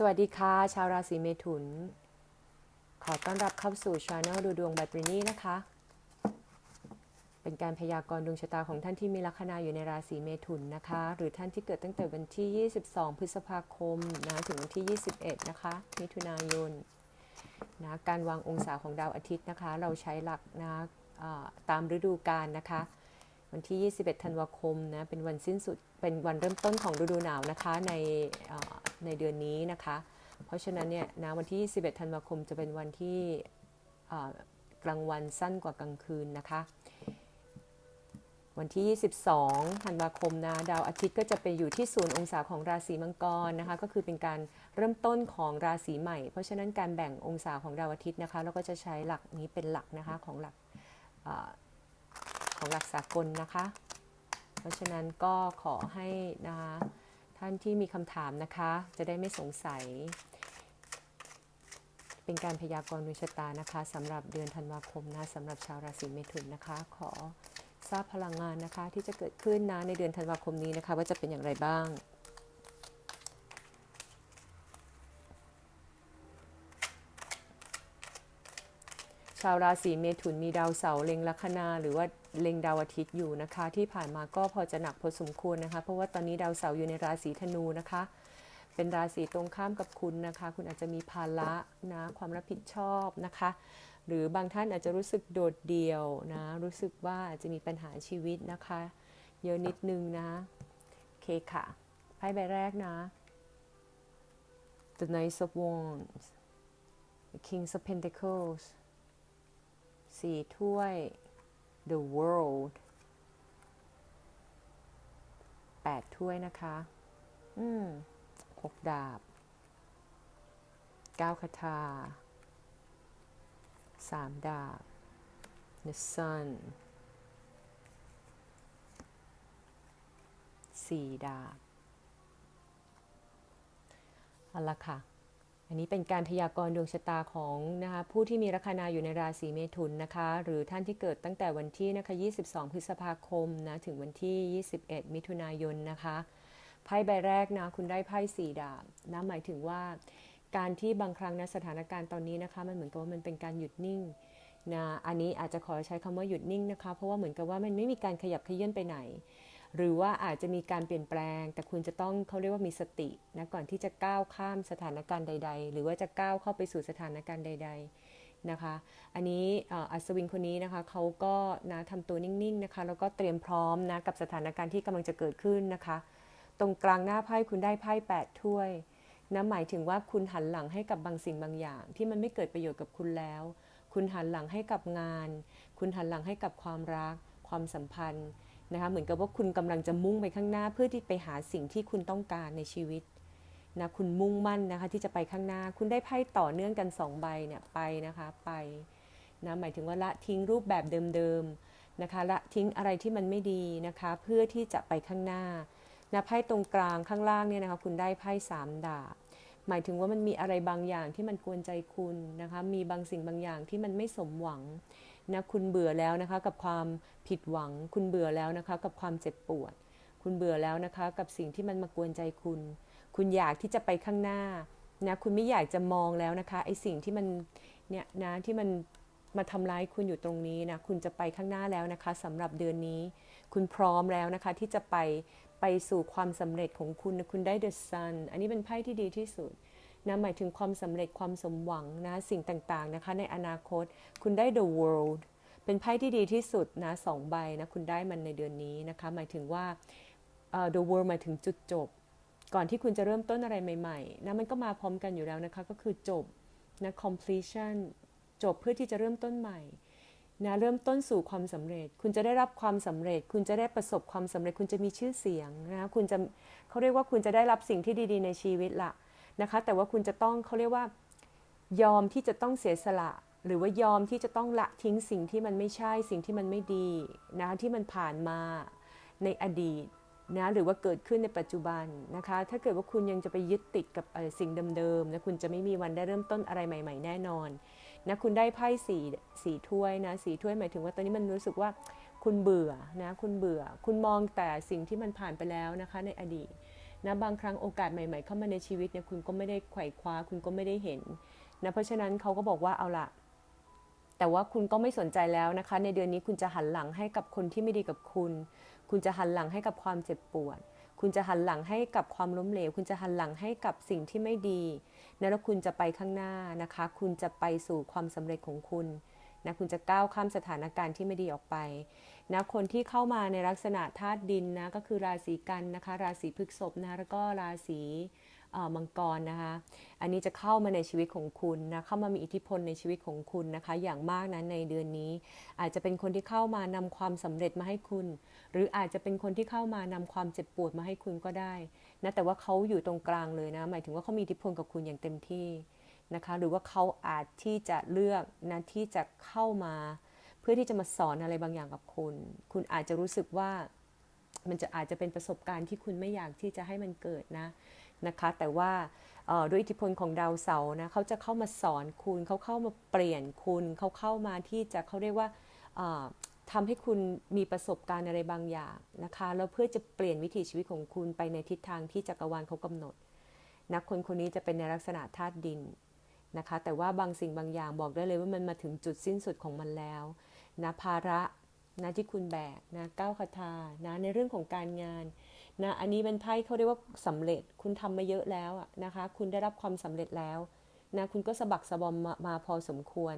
สวัสดีค่ะ ชาวราศีเมถุน ขอต้อนรับเข้าสู่ช anel ดูดวงแบบบรินี่นะคะ เป็นการพยากรณ์ดวงชะตาของท่านที่มีลัคนาอยู่ในราศีเมถุนนะคะ หรือท่านที่เกิดตั้งแต่วันที่ 22 พฤษภาคมนะถึงวันที่ 21 นะคะ มิถุนายนนะการวางองศาของดาวอาทิตย์นะคะ เราใช้หลักนะตามฤดูกาลนะคะ วันที่ 21 ธันวาคมนะ เป็นวันสิ้นสุด เป็นวันเริ่มต้นของฤดูหนาวนะคะในในเดือนนี้นะคะ เพราะฉะนั้นเนี่ยนะวันที่ 21 ธันวาคมจะเป็นวันที่กลางวันสั้นกว่ากลางคืนนะคะ วันที่ 22 ธันวาคมนะดาวอาทิตย์ก็จะไปอยู่ที่ศูนย์องศาของราศีมังกรนะคะ ก็คือเป็นการเริ่มต้นของราศีใหม่ เพราะฉะนั้นการแบ่งองศาของดาวอาทิตย์นะคะ เราก็จะใช้หลักนี้เป็นหลักนะคะของหลัก ของหลักสากลนะคะ เพราะฉะนั้นก็ขอให้นะคะท่านที่มีคำถามนะคะ จะได้ไม่สงสัย เป็นการพยากรณ์ดวงชะตานะคะสำหรับเดือนธันวาคมนะสำหรับชาวราศีเมถุนนะคะ ขอทราบพลังงานนะคะที่จะเกิดขึ้นนะในเดือนธันวาคมนี้นะคะ ว่าจะเป็นอย่างไรบ้าง ชาวราศีเมถุนมีดาวเสาร์เล็งลัคนาหรือว่าเล็งดาวอาทิตย์อยู่นะคะ ที่ผ่านมาก็พอจะหนักพอสมควรนะคะ เพราะว่าตอนนี้ดาวเสาร์อยู่ในราศีธนูนะคะ เป็นราศีตรงข้ามกับคุณนะคะ คุณอาจจะมีภาระนะความรับผิดชอบนะคะ หรือบางท่านอาจจะรู้สึกโดดเดี่ยวนะรู้สึกว่าอาจจะมีปัญหาชีวิตนะคะ เยอะนิดนึงนะโอเคค่ะไพ่ใบแรกนะ The Knight of Wands The King of Pentacles สี่ถ้วย The World แปดถ้วยนะคะ อืมหกดาบเก้าคาถาสามดาบ The Sun สี่ดาบเอาละค่ะ อันนี้เป็นการพยากรณ์ดวงชะตาของนะคะผู้ที่มีลัคนาอยู่ในราศีเมถุนนะคะ หรือท่านที่เกิดตั้งแต่วันที่นะคะ 22 พฤษภาคมนะถึงวันที่ 21 มิถุนายนนะคะไพ่ใบแรกนะคุณได้ไพ่สี่ดาบนะหมายถึงว่า การที่บางครั้งนะสถานการณ์ตอนนี้นะคะมันเหมือนกับว่ามันเป็นการหยุดนิ่งนะอันนี้อาจจะขอใช้คำว่าหยุดนิ่งนะคะ เพราะว่าเหมือนกับว่ามันไม่มีการขยับเขยื่อนไปไหน หรือว่าอาจจะมีการเปลี่ยนแปลง แต่คุณจะต้องเขาเรียกว่ามีสตินะก่อนที่จะก้าวข้ามสถานการณ์ใด ๆ หรือว่าจะก้าวเข้าไปสู่สถานการณ์ใด ๆนะคะ อันนี้อัศวินคนนี้นะคะเขาก็นะทำตัวนิ่งๆนะคะแล้วก็เตรียมพร้อมนะกับสถานการณ์ที่กำลังจะเกิดขึ้นนะคะ ตรงกลางหน้าไพ่คุณได้ไพ่แปดถ้วยนะหมายถึงว่าคุณหันหลังให้กับบางสิ่งบางอย่าง ที่มันไม่เกิดประโยชน์กับคุณแล้ว คุณหันหลังให้กับงาน คุณหันหลังให้กับความรัก ความสัมพันธ์ นะคะเหมือนกับว่าคุณกำลังจะมุ่งไปข้างหน้าเพื่อที่ไปหาสิ่งที่คุณต้องการในชีวิตนะคุณมุ่งมั่นนะคะที่จะไปข้างหน้า คุณได้ไพ่ต่อเนื่องกัน2ใบเนี่ยไปนะคะไปนะหมายถึงว่าละทิ้งรูปแบบเดิมๆนะคะละทิ้งอะไรที่มันไม่ดีนะคะเพื่อที่จะไปข้างหน้านะไพ่ตรงกลางข้างล่างเนี่ยนะคะคุณได้ไพ่สามดาบหมายถึงว่ามันมีอะไรบางอย่างที่มันกวนใจคุณนะคะมีบางสิ่งบางอย่างที่มันไม่สมหวัง นะคุณเบื่อแล้วนะคะกับความผิดหวัง คุณเบื่อแล้วนะคะกับความเจ็บปวด คุณเบื่อแล้วนะคะกับสิ่งที่มันมากวนใจคุณ คุณอยากที่จะไปข้างหน้านะคุณไม่อยากจะมองแล้วนะคะไอสิ่งที่มันเนี่ยนะที่มันมาทำร้ายคุณอยู่ตรงนี้นะคุณจะไปข้างหน้าแล้วนะคะสำหรับเดือนนี้ คุณพร้อมแล้วนะคะที่จะไปไปสู่ความสำเร็จของคุณนะคุณได้ The Sun อันนี้เป็นไพ่ที่ดีที่สุด นะหมายถึงความสำเร็จความสมหวังนะสิ่งต่างๆนะคะในอนาคตคุณได้ The World เป็นไพ่ที่ดีที่สุดนะสองใบนะคุณได้มันในเดือนนี้นะคะหมายถึงว่า uh, The World หมายถึงจุดจบ ก่อนที่คุณจะเริ่มต้นอะไรใหม่ๆนะมันก็มาพร้อมกันอยู่แล้วนะคะก็คือจบนะ completion จบเพื่อที่จะเริ่มต้นใหม่นะเริ่มต้นสู่ความสำเร็จ คุณจะได้รับความสำเร็จ คุณจะได้ประสบความสำเร็จ คุณจะมีชื่อเสียงนะคุณจะเขาเรียกว่าคุณจะได้รับสิ่งที่ดี ๆ ในชีวิตละ นะคะ แต่ว่าคุณจะต้องเขาเรียกว่า ยอมที่จะต้องเสียสละ หรือว่ายอมที่จะต้องละทิ้งสิ่งที่มันไม่ใช่สิ่งที่มันไม่ดีนะที่มันผ่านมาในอดีตนะหรือว่าเกิดขึ้นในปัจจุบันนะคะ ถ้าเกิดว่าคุณยังจะไปยึดติดกับสิ่งเดิมๆนะคุณจะไม่มีวันได้เริ่มต้นอะไรใหม่ ๆ แน่นอนนะคุณได้ไพ่สีสีถ้วยนะสีถ้วยหมายถึงว่าตอนนี้มันรู้สึกว่าคุณเบื่อนะคุณเบื่อ คุณมองแต่สิ่งที่มันผ่านไปแล้วนะคะในอดีต นะบางครั้งโอกาสใหม่ๆ เข้ามาในชีวิตเนี่ยคุณก็ไม่ได้ไขว่คว้าคุณก็ไม่ได้เห็นนะเพราะฉะนั้นเขาก็บอกว่าเอาละแต่ว่าคุณก็ไม่สนใจแล้วนะคะ ในเดือนนี้คุณจะหันหลังให้กับคนที่ไม่ดีกับคุณ คุณจะหันหลังให้กับความเจ็บปวด คุณจะหันหลังให้กับความล้มเหลว คุณจะหันหลังให้กับสิ่งที่ไม่ดีนะแล้วคุณจะไปข้างหน้านะคะ คุณจะไปสู่ความสำเร็จของคุณ นะคุณจะก้าวข้ามสถานการณ์ที่ไม่ดีออกไปนะคนที่เข้ามาในลักษณะธาตุดินนะก็คือราศีกันนะคะราศีพฤษภนะแล้วก็ราศีมังกรนะคะ อันนี้จะเข้ามาในชีวิตของคุณนะ เข้ามามีอิทธิพลในชีวิตของคุณนะคะ อย่างมากนะในเดือนนี้ อาจจะเป็นคนที่เข้ามานำความสำเร็จมาให้คุณ หรืออาจจะเป็นคนที่เข้ามานำความเจ็บปวดมาให้คุณก็ได้นะ แต่ว่าเขาอยู่ตรงกลางเลยนะ หมายถึงว่าเขามีอิทธิพลกับคุณอย่างเต็มที่ นะคะหรือว่าเขาอาจที่จะเลือกนะที่จะเข้ามาเพื่อที่จะมาสอนอะไรบางอย่างกับคุณ คุณอาจจะรู้สึกว่ามันจะอาจจะเป็นประสบการณ์ที่คุณไม่อยากที่จะให้มันเกิดนะนะคะ แต่ว่าด้วยอิทธิพลของดาวเสาร์นะเขาจะเข้ามาสอนคุณเขาเข้ามาเปลี่ยนคุณเขาเข้ามาที่จะเขาเรียกว่าทำให้คุณมีประสบการณ์อะไรบางอย่างนะคะแล้วเพื่อจะเปลี่ยนวิถีชีวิตของคุณไปในทิศทางที่จักรวาลเขากำหนดนะคนคนนี้จะเป็นในลักษณะธาตุดิน นะคะ แต่ว่าบางสิ่งบางอย่างบอกได้เลยว่ามันมาถึงจุดสิ้นสุดของมันแล้วนะภาระนะที่คุณแบกนะก้าวคาถานะในเรื่องของการงานนะอันนี้เป็นไพ่เขาเรียกว่าสำเร็จคุณทำมาเยอะแล้วนะคะ คุณได้รับความสำเร็จแล้วนะคุณก็สะบักสะบอมมามาพอสมควร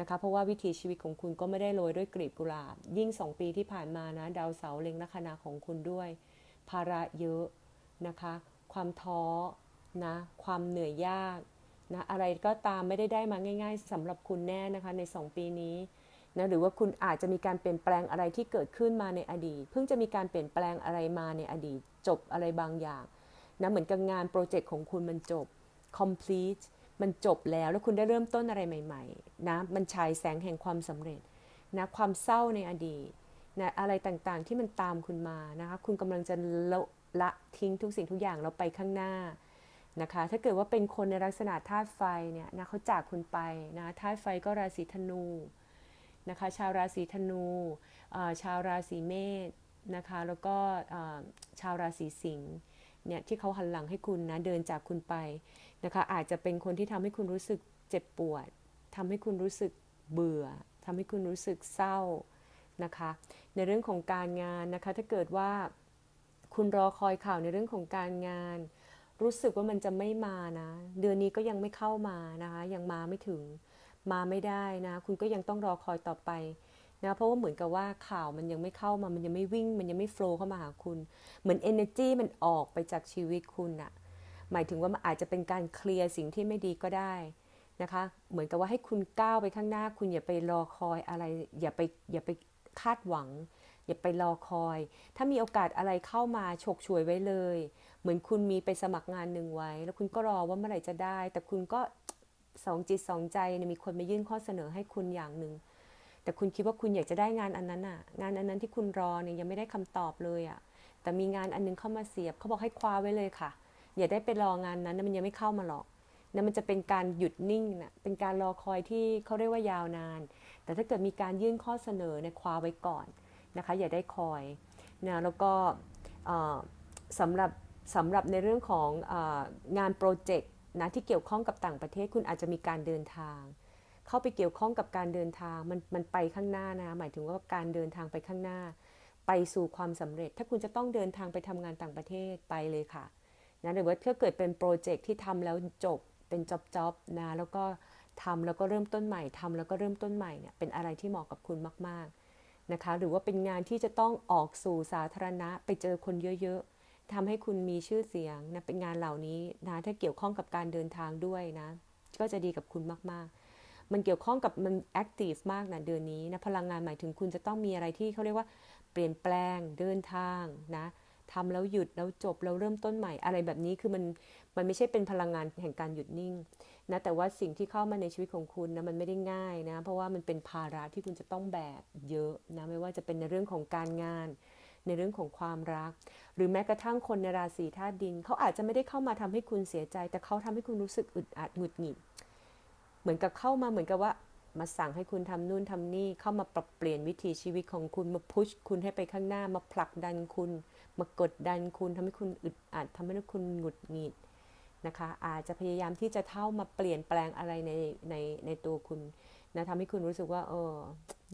นะคะ เพราะว่าวิถีชีวิตของคุณก็ไม่ได้โรยด้วยกลีบกุหลาบ ยิ่ง 2 ปีที่ผ่านมานะดาวเสาเล็งลัคนาของคุณด้วย ภาระเยอะนะคะ ความท้อนะความเหนื่อยยาก นะอะไรก็ตามไม่ได้ได้มาง่าย ๆสำหรับคุณแน่นะคะใน 2 ปีนี้นะหรือว่าคุณอาจจะมีการเปลี่ยนแปลงอะไรที่เกิดขึ้นมาในอดีต เพิ่งจะมีการเปลี่ยนแปลงอะไรมาในอดีต จบอะไรบางอย่างนะเหมือนกับงานโปรเจกต์ของคุณมันจบ complete มันจบแล้วแล้วคุณได้เริ่มต้นอะไรใหม่ๆนะมันฉายแสงแห่งความสำเร็จนะความเศร้าในอดีตนะอะไรต่างๆที่มันตามคุณมานะคะคุณกำลังจะละละทิ้งทุกสิ่งทุกอย่างแล้วไปข้างหน้า นะคะ ถ้าเกิดว่าเป็นคนในลักษณะธาตุไฟเนี่ยนะเขาจากคุณไปนะธาตุไฟก็ราศีธนูนะคะ ชาวราศีธนู ชาวราศีเมษนะคะ แล้วก็ชาวราศีสิงห์เนี่ยที่เขาหันหลังให้คุณนะเดินจากคุณไปนะคะ อาจจะเป็นคนที่ทำให้คุณรู้สึกเจ็บปวดทำให้คุณรู้สึกเบื่อทำให้คุณรู้สึกเศร้านะคะ ในเรื่องของการงานนะคะถ้าเกิดว่าคุณรอคอยข่าวในเรื่องของการงาน รู้สึกว่ามันจะไม่มานะ เดือนนี้ก็ยังไม่เข้ามานะคะ ยังมาไม่ถึง มาไม่ได้นะ คุณก็ยังต้องรอคอยต่อไปนะเพราะว่าเหมือนกับว่าข่าวมันยังไม่เข้ามามันยังไม่วิ่ง มันยังไม่โฟล์เข้ามาหาคุณ เหมือน energy มันออกไปจากชีวิตคุณอะหมายถึงว่ามันอาจจะเป็นการเคลียร์สิ่งที่ไม่ดีก็ได้นะคะ เหมือนกับว่าให้คุณก้าวไปข้างหน้า คุณอย่าไปรอคอยอะไร อย่าไปอย่าไปคาดหวัง อย่าไปรอคอย ถ้ามีโอกาสอะไรเข้ามาฉกฉวยไว้เลย เหมือนคุณมีไปสมัครงานหนึ่งไว้ แล้วคุณก็รอว่าเมื่อไหร่จะได้ แต่คุณก็สองจิตสองใจเนี่ยมีคนมายื่นข้อเสนอให้คุณอย่างหนึ่งแต่คุณคิดว่าคุณอยากจะได้งานอันนั้นอะ งานอันนั้นที่คุณรอเนี่ยยังไม่ได้คำตอบเลยอะ แต่มีงานอันนึงเข้ามาเสียบเขาบอกให้คว้าไว้เลยค่ะ อย่าได้ไปรองานนั้นมันยังไม่เข้ามาหรอกนะมันจะเป็นการหยุดนิ่งนะเป็นการรอคอยที่เขาเรียกว่ายาวนาน แต่ถ้าเกิดมีการยื่นข้อเสนอเนี่ยคว้าไว้ก่อนนะคะ อย่าได้คอยนะแล้วก็สำหรับ สำหรับในเรื่องขององานโปรเจกต์นะที่เกี่ยวข้องกับต่างประเทศคุณอาจจะมีการเดินทาง เข้าไปเกี่ยวข้องกับการเดินทางมันมันไปข้างหน้านะ หมายถึงว่าการเดินทางไปข้างหน้า ไปสู่ความสำเร็จ ถ้าคุณจะต้องเดินทางไปทำงานต่างประเทศไปเลยค่ะนะหรือว่าถ้าเกิดเป็นโปรเจกต์ที่ทำแล้วจบเป็นจ็อบจ็อบนะแล้วก็ทำแล้วก็เริ่มต้นใหม่ทำแล้วก็เริ่มต้นใหม่เนี่ยเป็นอะไรที่เหมาะกับคุณมาก ๆนะคะ หรือว่าเป็นงานที่จะต้องออกสู่สาธารณะไปเจอคนเยอะ ทำให้คุณมีชื่อเสียงนะเป็นงานเหล่านี้นะถ้าเกี่ยวข้องกับการเดินทางด้วยนะ ก็จะดีกับคุณมากๆ มันเกี่ยวข้องกับมันแอคทีฟมากนะเดือนนี้นะพลังงานหมายถึงคุณจะต้องมีอะไรที่เขาเรียกว่าเปลี่ยนแปลงเดินทางนะทำแล้วหยุดแล้วจบแล้วเริ่มต้นใหม่อะไรแบบนี้คือมันมันไม่ใช่เป็นพลังงานแห่งการหยุดนิ่งนะแต่ว่าสิ่งที่เข้ามาในชีวิตของคุณนะมันไม่ได้ง่ายนะเพราะว่ามันเป็นภาระที่คุณจะต้องแบกเยอะนะไม่ว่าจะเป็นในเรื่องของการงาน ในเรื่องของความรัก หรือแม้กระทั่งคนในราศีธาตุดิน เขาอาจจะไม่ได้เข้ามาทำให้คุณเสียใจ แต่เขาทำให้คุณรู้สึกอึดอัดหงุดหงิด เหมือนกับเข้ามาเหมือนกับว่ามาสั่งให้คุณทำนู่นทำนี่ เข้ามาปรับเปลี่ยนวิถีชีวิตของคุณ มาพุชคุณให้ไปข้างหน้า มาผลักดันคุณ มากดดันคุณทำให้คุณอึดอัดทำให้คุณหงุดหงิดนะคะ อาจจะพยายามที่จะเท่ามาเปลี่ยนแปลงอะไรในในในตัวคุณนะทำให้คุณรู้สึกว่าเออ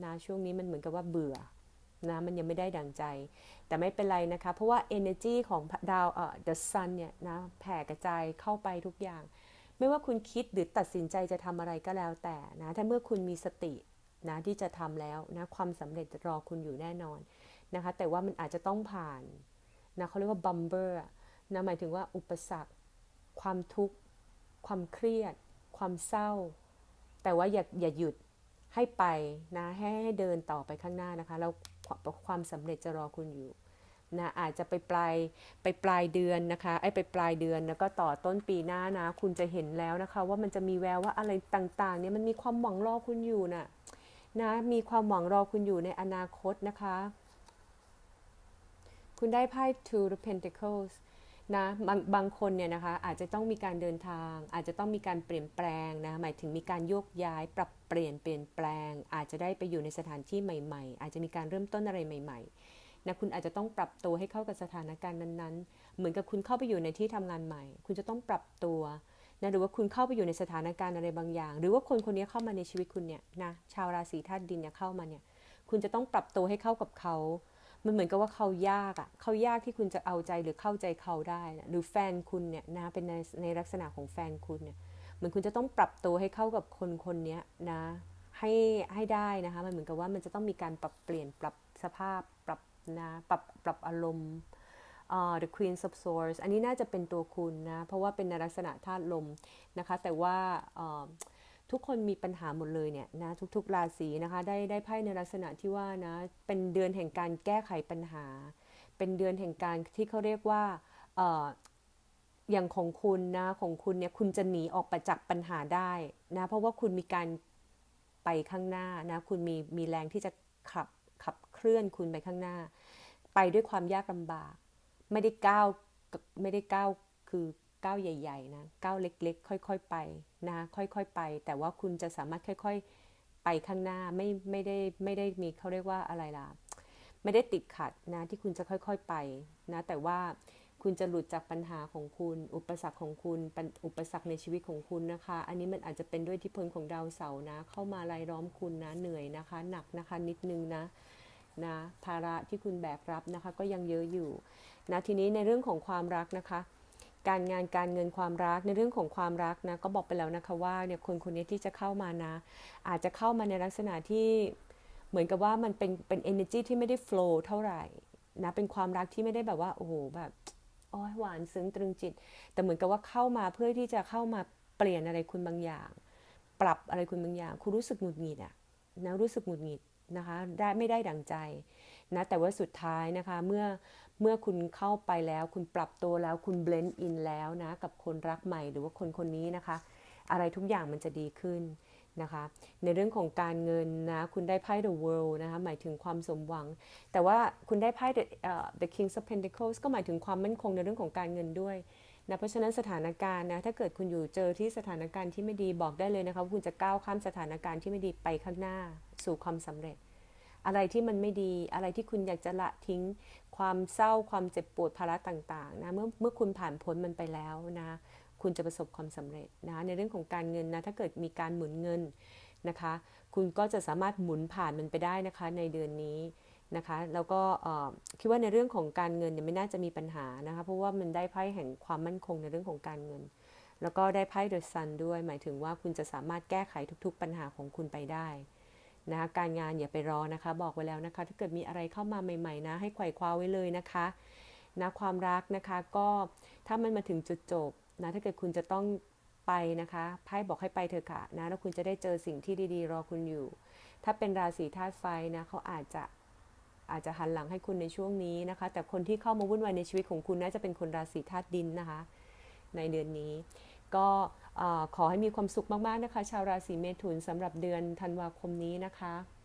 นะช่วงนี้มันเหมือนกับว่าเบื่อ นะมันยังไม่ได้ดังใจ แต่ไม่เป็นไรนะคะ เพราะว่า energy ของดาวเอ่อ the sun เนี่ยนะแผ่กระจายเข้าไปทุกอย่าง ไม่ว่าคุณคิดหรือตัดสินใจจะทำอะไรก็แล้วแต่นะถ้าเมื่อคุณมีสตินะที่จะทำแล้วนะความสำเร็จรอคุณอยู่แน่นอนนะคะแต่ว่ามันอาจจะต้องผ่านนะเขาเรียกว่าบัมเบอร์นะหมายถึงว่าอุปสรรค ความทุกข์ ความเครียด ความเศร้า แต่ว่าอย่าอย่าหยุดให้ไปนะให้ให้เดินต่อไปข้างหน้านะคะแล้ว ความสำเร็จจะรอคุณอยู่นะอาจจะไปปลายไปปลายเดือนนะคะไอ้ไปปลายเดือนแล้วก็ต่อต้นปีหน้านะ คุณจะเห็นแล้วนะคะ ว่ามันจะมีแววว่าอะไรต่างๆเนี่ยมันมีความหวังรอคุณอยู่นะนะมีความหวังรอคุณอยู่ในอนาคตนะคะ คุณได้ไพ่ two the pentacles นะบางบางคนเนี่ยนะคะอาจจะต้องมีการเดินทาง อาจจะต้องมีการเปลี่ยนแปลงนะหมายถึงมีการโยกย้ายปรับเปลี่ยนเปลี่ยนแปลง อาจจะได้ไปอยู่ในสถานที่ใหม่ ๆ อาจจะมีการเริ่มต้นอะไรใหม่ ๆนะคุณอาจจะต้องปรับตัวให้เข้ากับสถานการณ์นั้นๆ เหมือนกับคุณเข้าไปอยู่ในที่ทำงานใหม่ คุณจะต้องปรับตัวนะหรือว่าคุณเข้าไปอยู่ในสถานการณ์อะไรบางอย่าง หรือว่าคนคนนี้เข้ามาในชีวิตคุณเนี่ยนะชาวราศีธาตุดินเนี่ยเข้ามาเนี่ยคุณจะต้องปรับตัวให้เข้ากับเขา มันเหมือนกับว่าเขายากอะ่ะเขายากที่คุณจะเอาใจหรือเข้าใจเขาได้นะหรือแฟนคุณเนี่ยนะเป็นในในลักษณะของแฟนคุณเนี่ยเหมือนคุณจะต้องปรับตัวให้เข้ากับคนคนนี้นะให้ให้ได้นะคะมันเหมือนกับว่ามันจะต้องมีการปรับเปลี่ยนปรับสภาพปรับนะปรับปรับอารมณ์ uh, the Queen of Swords อันนี้น่าจะเป็นตัวคุณนะ เพราะว่าเป็นในลักษณะธาตุลมนะคะ แต่ว่า uh, ทุกคนมีปัญหาหมดเลยเนี่ยนะทุกๆ ราศีนะคะ ได้ได้ไพ่ในลักษณะที่ว่านะเป็นเดือนแห่งการแก้ไขปัญหา เป็นเดือนแห่งการที่เขาเรียกว่าเอออย่างของคุณนะของคุณเนี่ยคุณจะหนีออกไปจากปัญหาได้นะเพราะว่าคุณมีการไปข้างหน้านะคุณมีมีแรงที่จะขับขับเคลื่อนคุณไปข้างหน้า ไปด้วยความยากลำบาก ไม่ได้ก้าวไม่ได้ก้าวคือ ก้าวใหญ่ๆนะก้าวเล็กๆ ค่อยๆไปนะค่อยๆไป แต่ว่าคุณจะสามารถค่อยๆไปข้างหน้าไม่ไม่ได้ไม่ได้มีเขาเรียกว่าอะไรล่ะไม่ได้ติดขัดนะที่คุณจะค่อยๆไปนะแต่ว่าคุณจะหลุดจากปัญหาของคุณ อุปสรรคของคุณอุปสรรคในชีวิตของคุณนะคะ อันนี้มันอาจจะเป็นด้วยที่พลของดาวเสาร์นะ เข้ามารายล้อมคุณนะเหนื่อยนะคะ หนักนะคะนิดนึงนะนะภาระที่คุณแบกรับนะคะ ก็ยังเยอะอยู่นะทีนี้ในเรื่องของความรักนะคะ การงานการเงินความรักในเรื่องของความรักนะก็บอกไปแล้วนะคะว่าเนี่ยคนคนนี้ที่จะเข้ามานะ อาจจะเข้ามาในลักษณะที่เหมือนกับว่ามันเป็นเป็น energy ที่ไม่ได้ flow เท่าไหร่นะเป็นความรักที่ไม่ได้แบบว่าโอ้โหแบบอ้อยหวานซึ้งตรึงจิต แต่เหมือนกับว่าเข้ามาเพื่อที่จะเข้ามาเปลี่ยนอะไรคุณบางอย่าง ปรับอะไรคุณบางอย่าง คุณรู้สึกหงุดหงิดอะนะรู้สึกหงุดหงิดนะคะได้ไม่ได้ดังใจนะแต่ว่าสุดท้ายนะคะเมื่อ เมื่อคุณเข้าไปแล้วคุณปรับตัวแล้วคุณเบลนด์อินแล้วนะกับคนรักใหม่หรือว่าคนคนนี้นะคะ อะไรทุกอย่างมันจะดีขึ้นนะคะ ในเรื่องของการเงินนะคุณได้ไพ่ the world นะคะหมายถึงความสมหวัง แต่ว่าคุณได้ไพ่ the, uh, the king of pentacles ก็หมายถึงความมั่นคงในเรื่องของการเงินด้วยนะเพราะฉะนั้นสถานการณ์นะถ้าเกิดคุณอยู่เจอที่สถานการณ์ที่ไม่ดีบอกได้เลยนะคะว่าคุณจะก้าวข้ามสถานการณ์ที่ไม่ดีไปข้างหน้าสู่ความสำเร็จ อะไรที่มันไม่ดีอะไรที่คุณอยากจะละทิ้ง ความเศร้าความเจ็บปวดภาระต่างๆนะเมื่อเมื่อคุณผ่านพ้นมันไปแล้วนะคุณจะประสบความสำเร็จนะในเรื่องของการเงินนะถ้าเกิดมีการหมุนเงินนะคะ คุณก็จะสามารถหมุนผ่านมันไปได้นะคะในเดือนนี้นะคะแล้วก็คิดว่าในเรื่องของการเงินเนี่ยไม่น่าจะมีปัญหานะคะเพราะว่ามันได้ไพ่แห่งความมั่นคงในเรื่องของการเงิน แล้วก็ได้ไพ่เดอะซันด้วย หมายถึงว่าคุณจะสามารถแก้ไขทุกๆปัญหาของคุณไปได้ นะคะการงานอย่าไปรอนะคะ บอกไว้แล้วนะคะ ถ้าเกิดมีอะไรเข้ามาใหม่ๆนะ ให้ไขว่คว้าไว้เลยนะคะนะความรักนะคะก็ถ้ามันมาถึงจุดจบนะถ้าเกิดคุณจะต้องไปนะคะไพ่บอกให้ไปเถอะค่ะนะแล้วคุณจะได้เจอสิ่งที่ดีๆ รอคุณอยู่ ถ้าเป็นราศีธาตุไฟนะเขาอาจจะอาจจะหันหลังให้คุณในช่วงนี้นะคะ แต่คนที่เข้ามาวุ่นวายในชีวิตของคุณน่าจะเป็นคนราศีธาตุดินนะคะ ในเดือนนี้ ก็ ขอให้มีความสุขมากๆนะคะ ชาวราศีเมถุนสำหรับเดือนธันวาคมนี้นะคะ